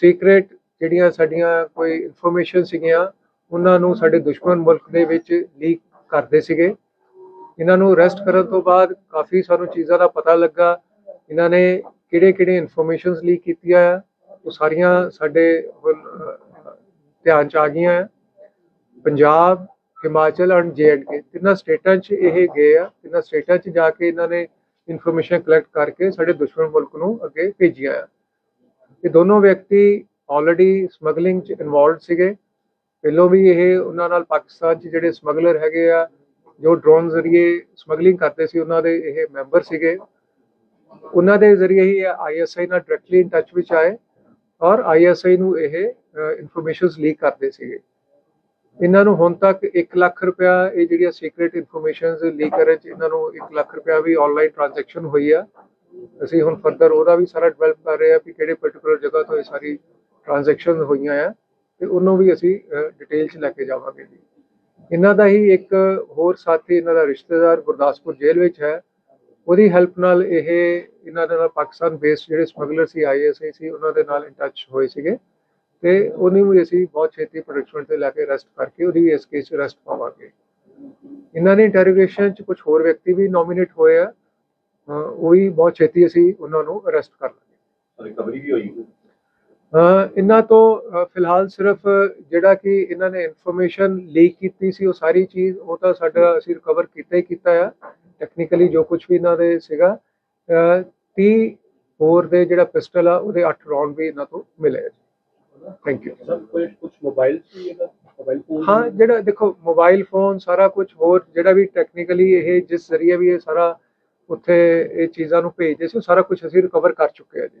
ਸੀਕ੍ਰੇਟ ਜਿਹੜੀਆਂ ਸਾਡੀਆਂ ਕੋਈ ਇਨਫੋਰਮੇਸ਼ਨ ਸੀਗੀਆਂ, ਉਹਨਾਂ ਨੂੰ ਸਾਡੇ ਦੁਸ਼ਮਣ ਮੁਲਕ ਦੇ ਵਿੱਚ ਲੀਕ ਕਰਦੇ ਸੀਗੇ। ਇਹਨਾਂ ਨੂੰ ਅਰੈਸਟ ਕਰਨ ਤੋਂ ਬਾਅਦ ਕਾਫੀ ਸਾਨੂੰ ਚੀਜ਼ਾਂ ਦਾ ਪਤਾ ਲੱਗਾ। ਇਹਨਾਂ ਨੇ ਕਿਹੜੇ ਕਿਹੜੇ ਇਨਫੋਰਮੇਸ਼ਨਸ ਲੀਕ ਕੀਤੀਆਂ ਆ ਉਹ ਸਾਰੀਆਂ ਸਾਡੇ ਹੁਣ, ਧਿਆਨ ਚ ਆ ਗਈਆਂ ਆ। ਪੰਜਾਬ ਹਿਮਾਚਲ ਐਂਡ ਕੇ ਤਿੰਨਾਂ ਸਟੇਟਾਂ 'ਚ ਇਹ ਗਏ ਆ। ਤਿੰਨਾਂ ਸਟੇਟਾਂ 'ਚ ਜਾ ਕੇ ਇਹਨਾਂ ਨੇ ਇਨਫੋਰਮੇਸ਼ਨ ਕਲੈਕਟ ਕਰਕੇ ਸਾਡੇ ਦੁਸ਼ਮਣ ਮੁਲਕ ਨੂੰ ਅੱਗੇ ਭੇਜੀਆਂ ਆ। ਇਹ ਦੋਨੋਂ ਵਿਅਕਤੀ ਆਲਰੇਡੀ ਸਮਗਲਿੰਗ 'ਚ ਇਨਵੋਲਡ ਸੀਗੇ। ਪਹਿਲੋਂ ਵੀ ਇਹ ਉਹਨਾਂ ਨਾਲ ਪਾਕਿਸਤਾਨ 'ਚ ਜਿਹੜੇ ਸਮਗਲਰ ਹੈਗੇ ਆ, ਜੋ ਡਰੋਨ ਜ਼ਰੀਏ ਸਮਗਲਿੰਗ ਕਰਦੇ ਸੀ, ਉਹਨਾਂ ਦੇ ਇਹ ਮੈਂਬਰ ਸੀਗੇ। ਉਹਨਾਂ ਦੇ ਜ਼ਰੀਏ ਹੀ ਆਈਐਸਆਈ ਨਾਲ ਡਾਇਰੈਕਟਲੀ ਇਨ ਟੱਚ ਵਿੱਚ ਆਏ ਔਰ ਆਈਐਸਆਈ ਨੂੰ ਇਹ ਇਨਫੋਰਮੇਸ਼ਨਸ ਲੀਕ ਕਰਦੇ ਸੀਗੇ। ਇਹਨਾਂ ਨੂੰ ਹੁਣ ਤੱਕ 1 ਲੱਖ ਰੁਪਇਆ ਇਹ ਜਿਹੜੀਆਂ ਸੀਕ੍ਰੀਟ ਇਨਫੋਰਮੇਸ਼ਨਸ ਲੀਕ ਕਰਨ ਚ ਇਹਨਾਂ ਨੂੰ 1 ਲੱਖ ਰੁਪਇਆ ਵੀ ਆਨਲਾਈਨ ਟ੍ਰਾਂਜੈਕਸ਼ਨ ਹੋਈ ਆ। ਅਸੀਂ ਹੁਣ ਫਰਦਰ ਉਹਦਾ ਵੀ ਸਾਰਾ ਡਿਵੈਲਪ ਕਰ ਰਹੇ ਆ ਕਿ ਕਿਹੜੇ ਪਾਰਟਿਕੂਲਰ ਜਗ੍ਹਾ ਤੋਂ ਇਹ ਸਾਰੀ ਟ੍ਰਾਂਜੈਕਸ਼ਨ ਹੋਈਆਂ ਆ। ਤੇ ਉਹਨੂੰ ਵੀ ਅਸੀਂ ਡਿਟੇਲ ਚ ਲੈ ਕੇ ਜਾਵਾਂਗੇ ਜੀ। ਇਹਨਾਂ ਦਾ ਹੀ ਇੱਕ ਹੋਰ ਸਾਥੀ, ਇਹਨਾਂ ਦਾ ਰਿਸ਼ਤੇਦਾਰ ਗੁਰਦਾਸਪੁਰ ਜੇਲ੍ਹ ਵਿੱਚ ਹੈ। ਉਹਦੀ ਹੈਲਪ ਨਾਲ ਇਹ, ਇਹਨਾਂ ਦੇ ਨਾਲ ਪਾਕਿਸਤਾਨ ਬੇਸਡ ਜਿਹੜੇ ਸਮਗਲਰ ਸੀ ਆਈਐਸਆਈ ਸੀ, ਉਹਨਾਂ ਦੇ ਨਾਲ ਇਨ ਟੱਚ ਹੋਏ ਸੀਗੇ। ਤੇ ਉਹਨੂੰ ਵੀ ਅਸੀਂ ਬਹੁਤ ਛੇਤੀ ਪ੍ਰੋਡਕਸ਼ਨ ਤੇ ਲੈ ਕੇ ਅਰੈਸਟ ਕਰਕੇ ਉਹਦੀ ਇਸ ਕੇਸ 'ਚ ਅਰੈਸਟ ਪਾਵਾਂਗੇ। ਇਹਨਾਂ ਨੇ ਇੰਟਰੋਗੇਸ਼ਨ 'ਚ ਕੁਝ ਹੋਰ ਵਿਅਕਤੀ ਵੀ ਨੋਮੀਨੇਟ ਹੋਏ ਆ। ਉਹ ਵੀ ਬਹੁਤ ਛੇਤੀ ਅਸੀਂ ਉਹਨਾਂ ਨੂੰ ਅਰੈਸਟ ਕਰ ਲਾਂਗੇ। ਰਿਕਵਰੀ ਵੀ ਹੋਈ। ਇਹਨਾਂ ਤੋਂ ਫਿਲਹਾਲ ਸਿਰਫ ਜਿਹੜਾ ਕਿ ਇਹਨਾਂ ਨੇ ਇਨਫੋਰਮੇਸ਼ਨ ਲੀਕ ਕੀਤੀ ਸੀ ਉਹ ਸਾਰੀ ਚੀਜ਼ ਉਹ ਤਾਂ ਸਾਡਾ ਅਸੀਂ ਰਿਕਵਰ ਕੀਤਾ ਹੀ ਕੀਤਾ ਆ। ਟੈਕਨੀਕਲੀ ਜੋ ਕੁਝ ਵੀ ਇਹਨਾਂ ਦੇ ਸੀਗਾ ਅਹ 30 ਹੋਰ ਦੇ ਜਿਹੜਾ ਪਿਸਟਲ ਆ ਉਹਦੇ 8 ਰੌਂਡ ਵੀ ਇਹਨਾਂ ਤੋਂ ਮਿਲੇ ਆ ਥੈਂਕ ਯੂ ਸਰ ਕੋਈ ਕੁਝ ਮੋਬਾਈਲ ਸੀ ਇਹਦਾ? ਮੋਬਾਈਲ ਫੋਨ ਹਾਂ ਜਿਹੜਾ ਦੇਖੋ ਮੋਬਾਈਲ ਫੋਨ ਸਾਰਾ ਕੁਝ ਹੋਰ ਜਿਹੜਾ ਵੀ ਟੈਕਨੀਕਲੀ ਇਹ ਜਿਸ ਜ਼ਰੀਏ ਵੀ ਇਹ ਸਾਰਾ ਉੱਥੇ ਇਹ ਚੀਜ਼ਾਂ ਨੂੰ ਭੇਜਦੇ ਸੀ ਸਾਰਾ ਕੁਝ ਅਸੀਂ ਰਿਕਵਰ ਕਰ ਚੁੱਕੇ ਹਾਂ ਜੀ।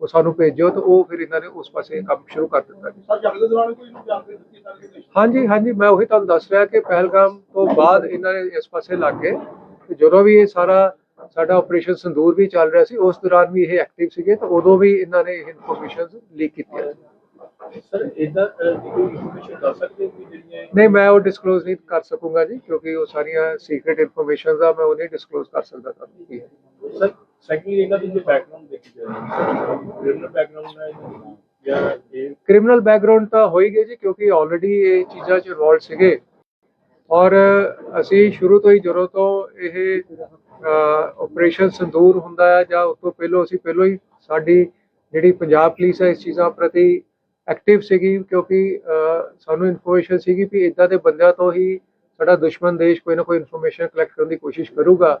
ਉਹ ਸਾਨੂੰ ਭੇਜੋ ਤਾਂ ਉਹ ਫਿਰ ਇਹਨਾਂ ਨੇ ਉਸ ਪਾਸੇ ਕੰਮ ਸ਼ੁਰੂ ਕਰ ਦਿੱਤਾ ਜੀ। ਸਰ ਜੰਗ ਦੇ ਦੌਰਾਨ ਕੋਈ ਜਾਣਕਾਰੀ ਦਿੱਤੀ ਤਾਂ ਹਾਂਜੀ ਹਾਂਜੀ ਮੈਂ ਉਹੀ ਤੁਹਾਨੂੰ ਦੱਸ ਰਿਹਾ ਕਿ ਪਹਿਲਗਾਮ ਤੋਂ ਬਾਅਦ ਇਹਨਾਂ ਨੇ ਇਸ ਪਾਸੇ ਲੱਗ ਗਏ ਤੇ ਜਦੋਂ ਵੀ ਇਹ ਸਾਰਾ ਸਾਡਾ ਆਪਰੇਸ਼ਨ ਸੰਦੂਰ ਵੀ ਚੱਲ ਰਿਹਾ ਸੀ ਉਸ ਦੌਰਾਨ ਵੀ ਇਹ ਐਕਟਿਵ ਸੀਗੇ ਤਾਂ ਉਦੋਂ ਵੀ ਇਹਨਾਂ ਨੇ ਇਹ ਇਨਫੋਰਮੇਸ਼ਨ ਲੀਕ ਕੀਤੀਆਂ ਸਰ ਇਹਦਾ ਕੋਈ ਇਨਫੋਰਮੇਸ਼ਨ ਦੱਸ ਸਕਦੇ ਕਿ ਜਿਹੜੀਆਂ ਨਹੀਂ ਮੈਂ ਉਹ ਡਿਸਕਲੋਜ਼ ਨਹੀਂ ਕਰ ਸਕੂੰਗਾ ਜੀ ਕਿਉਂਕਿ ਉਹ ਸਾਰੀਆਂ ਸੀਕ੍ਰੀਟ ਇਨਫੋਰਮੇਸ਼ਨਸ ਆ ਮੈਂ ਉਹ ਨਹੀਂ ਡਿਸਕਲੋਜ਼ ਕਰ ਸਕਦਾ ਤੁਹਾਨੂੰ ਕੀ ਹੈ। ਸਰ ਸੈਕੰਡਲੀ ਇਹਨਾਂ ਦੀ ਜੇ ਬੈਕਗ੍ਰਾਉਂਡ ਦੇਖੀ ਜਾਏ ਕ੍ਰਿਮੀਨਲ ਬੈਕਗ੍ਰਾਉਂਡ ਹੈ ਜਾਂ ਇਹ ਕ੍ਰਿਮੀਨਲ ਬੈਕਗ੍ਰਾਉਂਡ ਤਾਂ ਹੋ ਹੀ ਗਿਆ ਜੀ, ਕਿਉਂਕਿ ਆਲਰੇਡੀ ਇਹ ਚੀਜ਼ਾਂ 'ਚ ਇਨਵੋਲਡ ਸੀਗੇ। ਔਰ ਅਸੀਂ ਸ਼ੁਰੂ ਤੋਂ ਹੀ ਜਦੋਂ ਤੋਂ ਇਹ ਆਪਰੇਸ਼ਨ ਸੰਦੂਰ ਹੁੰਦਾ ਹੈ ਜਾਂ ਉਸ ਤੋਂ ਪਹਿਲਾਂ ਅਸੀਂ ਪਹਿਲਾਂ ਹੀ ਸਾਡੀ ਜਿਹੜੀ ਪੰਜਾਬ ਪੁਲਿਸ ਹੈ ਇਸ ਚੀਜ਼ਾਂ ਪ੍ਰਤੀ ਐਕਟਿਵ ਸੀਗੀ, ਕਿਉਂਕਿ ਸਾਨੂੰ ਇਨਫੋਰਮੇਸ਼ਨ ਸੀਗੀ ਵੀ ਇਦਾਂ ਦੇ ਬੰਦਿਆਂ ਤੋਂ ਹੀ ਸਾਡਾ ਦੁਸ਼ਮਣ ਦੇਸ਼ ਕੋਈ ਨਾ ਕੋਈ ਇਨਫੋਰਮੇਸ਼ਨ ਕਲੈਕਟ ਕਰਨ ਦੀ ਕੋਸ਼ਿਸ਼ ਕਰੂਗਾ।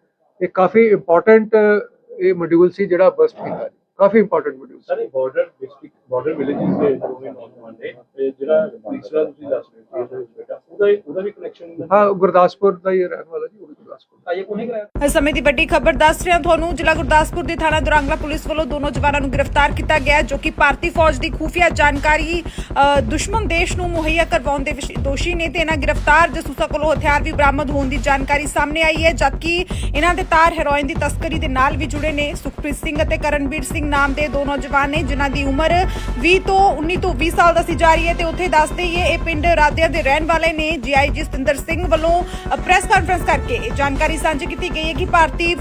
ਇਹ ਕਾਫੀ ਇੰਪੋਰਟੈਂਟ ਇਹ ਮੋਡਿਊਲ ਸੀ ਜਿਹੜਾ ਬਸਟ ਕੀਤਾ। ਕਾਫੀ important module sir border district border villages ਦੇ ਦੋਵੇਂ ਨੌਜਵਾਨ ਨੇ ਜਿਹੜਾ ਤੀਸਰਾ ਤੁਸੀਂ ਦੱਸ ਰਹੇ ਸੀ ਉਹਦਾ ਉਹਦਾ ਵੀ ਕਨੈਕਸ਼ਨ ਹਾਂ ਗੁਰਦਾਸਪੁਰ ਦਾ ਹੀ ਰਹਿਣ ਵਾਲਾ ਜੀ। ਇਸ ਸਮੇਂ ਦੀ ਵੱਡੀ ਖਬਰ ਦੱਸ ਰਿਹਾ ਤੁਹਾਨੂੰ, ਜ਼ਿਲ੍ਹਾ ਗੁਰਦਾਸਪੁਰ ਦੀ ਥਾਣਾ ਦੁਰਾਂਗਲਾ ਪੁਲਿਸ ਵੱਲੋਂ ਦੋਨੋਂ ਜਵਾਨਾਂ ਨੂੰ ਗ੍ਰਿਫਤਾਰ ਕੀਤਾ ਗਿਆ ਜੋ ਕਿ ਭਾਰਤੀ ਫੌਜ ਦੀ ਖੂਫੀਆ ਜਾਣਕਾਰੀ ਦੁਸ਼ਮਣ ਦੇਸ਼ ਨੂੰ ਮੁਹੱਈਆ ਕਰਵਾਉਣ ਦੇ ਦੋਸ਼ੀ ਨੇ ਤੇ ਇਹਨਾਂ ਗ੍ਰਿਫਤਾਰ ਜਸੂਸਾਂ ਕੋਲੋਂ ਹਥਿਆਰ ਵੀ ਬਰਾਮਦ ਹੋਣ ਦੀ ਜਾਣਕਾਰੀ ਸਾਹਮਣੇ ਆਈ ਹੈ, ਜਦਕਿ ਇਹਨਾਂ ਦੇ ਤਾਰ ਹੈਰੋਇਨ ਦੀ ਤਸਕਰੀ ਦੇ ਨਾਲ ਵੀ ਜੁੜੇ ਨੇ। ਸੁਖਪ੍ਰੀਤ ਸਿੰਘ ਅਤੇ ਕਰਨਵੀਰ ਸਿੰਘ ਨਾਮ ਦੇ ਦੋ ਨੌਜਵਾਨ ਨੇ, ਜਿਨ੍ਹਾਂ ਦੀ ਉਮਰ 20 ਤੋਂ 19 ਤੋਂ 20 ਸਾਲ ਦੱਸੀ ਜਾ ਰਹੀ ਹੈ ਤੇ ਉੱਥੇ ਦੱਸ ਦਈਏ, ਇਹ ਪਿੰਡ ਰਾਧਿਆ ਦੇ ਰਹਿਣ ਵਾਲੇ ਨੇ। ਜੀਆਈਜੀ ਸਤਿੰਦਰ ਸਿੰਘ ਵੱਲੋਂ ਪ੍ਰੈਸ ਕਾਨਫਰੰਸ ਕਰਕੇ ਇਹ ਜਾਣਕਾਰੀ ਸਾਂਝੀ ਕੀਤੀ ਗਈ ਹੈ ਕਿ ਭਾਰਤੀ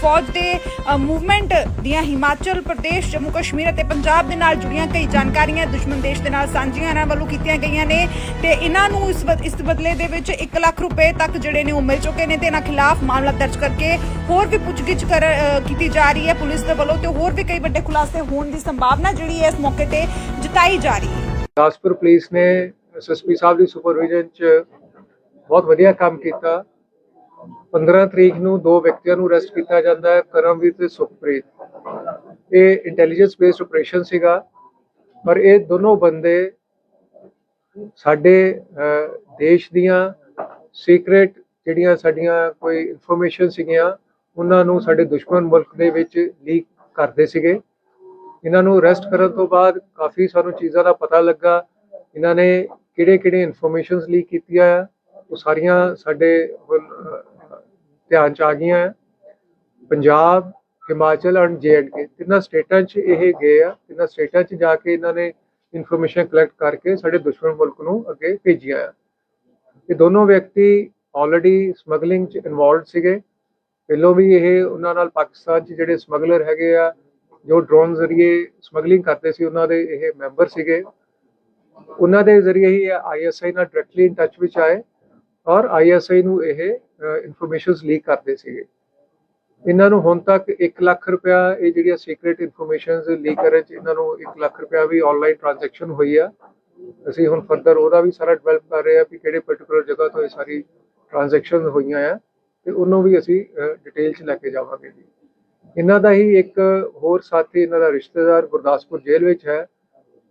ਫੌਜ ਦੇ ਮੂਵਮੈਂਟ ਦੀਆਂ ਹਿਮਾਚਲ ਪ੍ਰਦੇਸ਼, ਜੰਮੂ ਕਸ਼ਮੀਰ ਅਤੇ ਪੰਜਾਬ ਦੇ ਨਾਲ ਜੁੜੀਆਂ ਕਈ ਜਾਣਕਾਰੀਆਂ ਦੁਸ਼ਮਣ ਦੇਸ਼ ਦੇ ਨਾਲ ਸਾਂਝੀਆਂ ਇਹਨਾਂ ਵੱਲੋਂ ਕੀਤੀਆਂ ਗਈਆਂ ਨੇ ਤੇ ਇਹਨਾਂ ਨੂੰ ਇਸ ਇਸ ਬਦਲੇ ਦੇ ਵਿੱਚ 1 ਲੱਖ ਰੁਪਏ ਤੱਕ ਜਿਹੜੇ ਨੇ ਉਹ ਮਿਲ ਚੁੱਕੇ ਨੇ ਤੇ ਇਹਨਾਂ ਖਿਲਾਫ ਮਾਮਲਾ ਦਰਜ ਕਰਕੇ ਹੋਰ ਵੀ ਪੁੱਛਗਿੱਛ ਕੀਤੀ ਜਾ ਰਹੀ ਹੈ ਪੁਲਿਸ ਦੇ ਵੱਲੋਂ ਤੇ ਹੋਰ ਵੀ ਕਈ ਵੱਡੇ ਖੁਲਾਸੇ ਹੋਣ ਦੀ ਸੰਭਾਵਨਾ ਜਿਹੜੀ ਹੈ ਇਸ ਮੌਕੇ ਤੇ ਜਤਾਈ ਜਾ ਰਹੀ ਹੈ। ਗੁਰਦਾਸਪੁਰ ਪੁਲਿਸ ਨੇ ਐਸਐਸਪੀ ਸਾਹਿਬ ਦੀ ਸੁਪਰਵਿਜ਼ਨ 'ਚ ਬਹੁਤ ਵਧੀਆ ਕੰਮ ਕੀਤਾ। 15 ਤਰੀਕ ਨੂੰ ਦੋ ਵਿਅਕਤੀਆਂ ਨੂੰ ਅਰੈਸਟ ਕੀਤਾ ਜਾਂਦਾ ਹੈ, ਕਰਮਵੀਰ ਤੇ ਸੁਖਪ੍ਰੀਤ। ਇਹ ਇੰਟੈਲੀਜੈਂਸ ਬੇਸਡ ਆਪਰੇਸ਼ਨ ਸੀਗਾ, ਪਰ ਇਹ ਦੋਨੋਂ ਬੰਦੇ ਸਾਡੇ ਦੇਸ਼ ਦੀਆਂ ਸੀਕ੍ਰੇਟ ਜਿਹੜੀਆਂ ਸਾਡੀਆਂ ਕੋਈ ਇਨਫੋਰਮੇਸ਼ਨ ਸੀਗੀਆਂ, ਉਹਨਾਂ ਨੂੰ ਸਾਡੇ ਦੁਸ਼ਮਣ ਮੁਲਕ ਦੇ ਵਿੱਚ ਲੀਕ ਕਰਦੇ ਸੀਗੇ। ਇਹਨਾਂ ਨੂੰ ਅਰੈਸਟ ਕਰਨ ਤੋਂ ਬਾਅਦ ਕਾਫੀ ਸਾਨੂੰ ਚੀਜ਼ਾਂ ਦਾ ਪਤਾ ਲੱਗਾ। ਇਹਨਾਂ ਨੇ ਕਿਹੜੇ ਕਿਹੜੇ ਇਨਫੋਰਮੇਸ਼ਨਸ ਲੀਕ ਕੀਤੀਆਂ ਆ ਉਹ ਸਾਰੀਆਂ ਸਾਡੇ ਧਿਆਨ ਚ ਆ ਗਈਆਂ ਆ ਪੰਜਾਬ, ਹਿਮਾਚਲ ਐਂਡ ਕੇ ਤਿੰਨਾਂ ਸਟੇਟਾਂ 'ਚ ਇਹ ਗਏ ਆ। ਤਿੰਨਾਂ ਸਟੇਟਾਂ 'ਚ ਜਾ ਕੇ ਇਹਨਾਂ ਨੇ ਇਨਫੋਰਮੇਸ਼ਨ ਕਲੈਕਟ ਕਰਕੇ ਸਾਡੇ ਦੁਸ਼ਮਣ ਮੁਲਕ ਨੂੰ ਅੱਗੇ ਭੇਜੀਆਂ ਆ। ਇਹ ਦੋਨੋਂ ਵਿਅਕਤੀ ਆਲਰੇਡੀ ਸਮਗਲਿੰਗ 'ਚ ਇਨਵੋਲਡ ਸੀਗੇ। ਪਹਿਲੋਂ ਵੀ ਇਹ ਉਹਨਾਂ ਨਾਲ ਪਾਕਿਸਤਾਨ 'ਚ ਜਿਹੜੇ ਸਮਗਲਰ ਹੈਗੇ ਆ, ਜੋ ਡਰੋਨ ਜ਼ਰੀਏ ਸਮਗਲਿੰਗ ਕਰਦੇ ਸੀ, ਉਹਨਾਂ ਦੇ ਇਹ ਮੈਂਬਰ ਸੀਗੇ। ਉਹਨਾਂ ਦੇ ਜ਼ਰੀਏ ਹੀ ਆਈਐਸਆਈ ਨਾਲ ਡਾਇਰੈਕਟਲੀ ਇਨ ਟੱਚ ਵਿੱਚ ਆਏ। ਔਰ ਆਈਐਸਆਈ ਨੂੰ ਇਹ ਇਨਫੋਰਮੇਸ਼ਨਸ ਲੀਕ ਕਰਦੇ ਸੀਗੇ। ਇਹਨਾਂ ਨੂੰ ਹੁਣ ਤੱਕ 1 ਲੱਖ ਰੁਪਇਆ ਇਹ ਜਿਹੜੀਆਂ ਸੀਕ੍ਰੀਟ ਇਨਫੋਰਮੇਸ਼ਨਸ ਲੀਕ ਕਰਨ ਚ ਇਹਨਾਂ ਨੂੰ 1 ਲੱਖ ਰੁਪਇਆ ਵੀ ਆਨਲਾਈਨ ਟ੍ਰਾਂਜੈਕਸ਼ਨ ਹੋਈ ਆ। ਅਸੀਂ ਹੁਣ ਫਰਦਰ ਉਹਦਾ ਵੀ ਸਾਰਾ ਡਿਵੈਲਪ ਕਰ ਰਹੇ ਆ ਕਿ ਕਿਹੜੇ ਪਾਰਟਿਕੂਲਰ ਜਗ੍ਹਾ ਤੋਂ ਇਹ ਸਾਰੀ ਟ੍ਰਾਂਜੈਕਸ਼ਨ ਹੋਈਆਂ ਆ ਤੇ ਉਹਨੂੰ ਵੀ ਅਸੀਂ ਡਿਟੇਲ ਚ ਲੈ ਕੇ ਜਾਵਾਂਗੇ ਜੀ। ਇਹਨਾਂ ਦਾ ਹੀ ਇੱਕ ਹੋਰ ਸਾਥੀ, ਇਹਨਾਂ ਦਾ ਰਿਸ਼ਤੇਦਾਰ ਗੁਰਦਾਸਪੁਰ ਜੇਲ੍ਹ ਵਿੱਚ ਹੈ।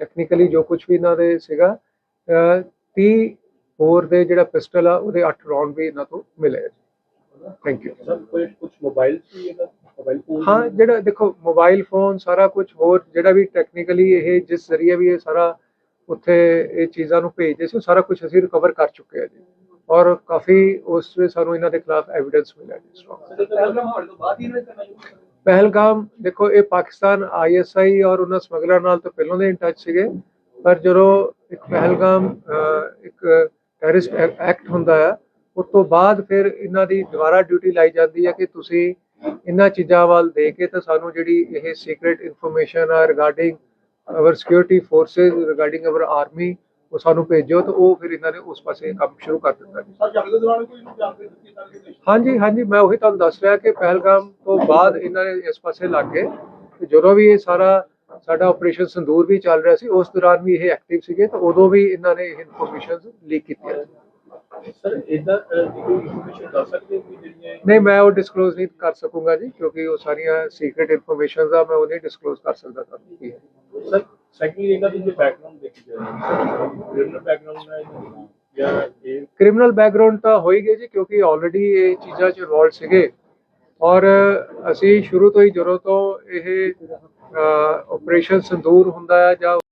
ਟੈਕਨੀਕਲੀ ਜੋ ਕੁਝ ਵੀ ਇਹਨਾਂ ਦੇ ਸੀਗਾ ਅਹ 30 ਹੋਰ ਦੇ ਜਿਹੜਾ ਪਿਸਟਲ ਆ ਉਹਦੇ 8 ਰੌਂਡ ਵੀ ਇਹਨਾਂ ਤੋਂ ਮਿਲੇ ਥੈਂਕ ਯੂ ਸਰ ਕੋਈ ਕੁਝ ਮੋਬਾਈਲ ਸੀ ਇਹਦਾ ਮੋਬਾਈਲ ਫੋਨ ਹਾਂ ਜਿਹੜਾ ਦੇਖੋ ਮੋਬਾਈਲ ਫੋਨ ਸਾਰਾ ਕੁਝ ਹੋਰ ਜਿਹੜਾ ਵੀ ਟੈਕਨੀਕਲੀ ਇਹ ਜਿਸ ਜ਼ਰੀਏ ਵੀ ਇਹ ਸਾਰਾ ਉੱਥੇ ਇਹ ਚੀਜ਼ਾਂ ਨੂੰ ਭੇਜਦੇ ਸੀ ਸਾਰਾ ਕੁਝ ਅਸੀਂ ਰਿਕਵਰ ਕਰ ਚੁੱਕੇ ਹਾਂ ਜੀ। ਔਰ ਕਾਫੀ ਉਸ ਵਿੱਚ ਸਾਨੂੰ ਇਹਨਾਂ ਦੇ ਖਿਲਾਫ ਐਵੀਡੈਂਸ ਮਿਲਿਆ ਜੀ strong ਪਹਿਲਗਾਮ, ਦੇਖੋ ਇਹ ਪਾਕਿਸਤਾਨ ਆਈਐਸਆਈ ਔਰ ਉਹਨਾਂ ਸਮਗਲਰ ਨਾਲ ਤਾਂ ਪਹਿਲਾਂ ਦੇ ਇਨ ਟੱਚ ਸੀਗੇ, ਪਰ ਜਦੋਂ ਇੱਕ ਪਹਿਲਗਾਮ ਇੱਕ ਟੈਰਰਿਸਟ ਐਕਟ ਹੁੰਦਾ ਆ, ਉਸ ਤੋਂ ਬਾਅਦ ਫਿਰ ਇਹਨਾਂ ਦੀ ਦੁਬਾਰਾ ਡਿਊਟੀ ਲਾਈ ਜਾਂਦੀ ਹੈ ਕਿ ਤੁਸੀਂ ਇਹਨਾਂ ਚੀਜ਼ਾਂ ਵੱਲ ਦੇ ਕੇ ਤਾਂ ਸਾਨੂੰ ਜਿਹੜੀ ਇਹ ਸੀਕ੍ਰੀਟ ਇਨਫੋਰਮੇਸ਼ਨ ਆ regarding our security forces regarding our army ਉਹ ਸਾਨੂੰ ਭੇਜੋ ਤਾਂ ਉਹ ਫਿਰ ਇਹਨਾਂ ਨੇ ਉਸ ਪਾਸੇ ਕੰਮ ਸ਼ੁਰੂ ਕਰ ਦਿੱਤਾ ਸਰ, ਜੰਗ ਦੇ ਦੌਰਾਨ ਕੋਈ ਜਾਣਕਾਰੀ ਦਿੱਤੀ ਹਾਂਜੀ ਹਾਂਜੀ ਮੈਂ ਉਹੀ ਤੁਹਾਨੂੰ ਦੱਸ ਰਿਹਾ ਕਿ ਪਹਿਲਗਾਮ ਤੋਂ ਬਾਅਦ ਇਹਨਾਂ ਨੇ ਇਸ ਪਾਸੇ ਲੱਗ ਗਏ ਤੇ ਜਦੋਂ ਵੀ ਇਹ ਸਾਰਾ ਸਾਡਾ ਆਪਰੇਸ਼ਨ ਸੰਦੂਰ ਵੀ ਚੱਲ ਰਿਹਾ ਸੀ ਉਸ ਦੌਰਾਨ ਵੀ ਇਹ ਐਕਟਿਵ ਸੀਗੇ ਤਾਂ ਉਦੋਂ ਵੀ ਇਹਨਾਂ ਨੇ ਇਹ ਇਨਫੋਰਮੇਸ਼ਨ ਲੀਕ ਕੀਤੀਆਂ ਸਰ ਇਹਦਾ ਕੋਈ ਇਨਫੋਰਮੇਸ਼ਨ ਦੱਸ ਸਕਦੇ ਹੋ ਕਿ ਜਿਹੜੀਆਂ ਨਹੀਂ ਮੈਂ ਉਹ ਡਿਸਕਲੋਜ਼ ਨਹੀਂ ਕਰ ਸਕੂੰਗਾ ਜੀ ਕਿਉਂਕਿ ਉਹ ਸਾਰੀਆਂ ਸੀਕ੍ਰੀਟ ਇਨਫੋਰਮੇਸ਼ਨਸ ਆ ਮੈਂ ਉਹ ਨਹੀਂ ਡਿਸਕਲੋਜ਼ ਕਰ ਸਕਦਾ ਤੁਹਾਨੂੰ ਸਰ ਸੈਕੰਡਲੀ ਇਹਨਾਂ ਦੀ ਜੇ ਬੈਕਗ੍ਰਾਉਂਡ ਦੇਖੀ ਜਾਏ ਕ੍ਰਿਮੀਨਲ ਬੈਕਗ੍ਰਾਉਂਡ ਹੈ ਇਹਨਾਂ ਦੀ ਜਾਂ ਇਹ ਕ੍ਰਿਮੀਨਲ ਬੈਕਗ੍ਰਾਉਂਡ ਤਾਂ ਹੋਏਗੀ ਜੀ, ਕਿਉਂਕਿ ਆਲਰੇਡੀ ਇਹ ਚੀਜ਼ਾਂ 'ਚ ਇਨਵੋਲਡ ਸੀਗੇ। ਔਰ ਅਸੀਂ ਸ਼ੁਰੂ ਤੋਂ ਹੀ ਜਦੋਂ ਤੋਂ ਇਹ ਆਪਰੇਸ਼ਨ ਸੰਦੂਰ ਹੁੰਦਾ ਹੈ ਜਾਂ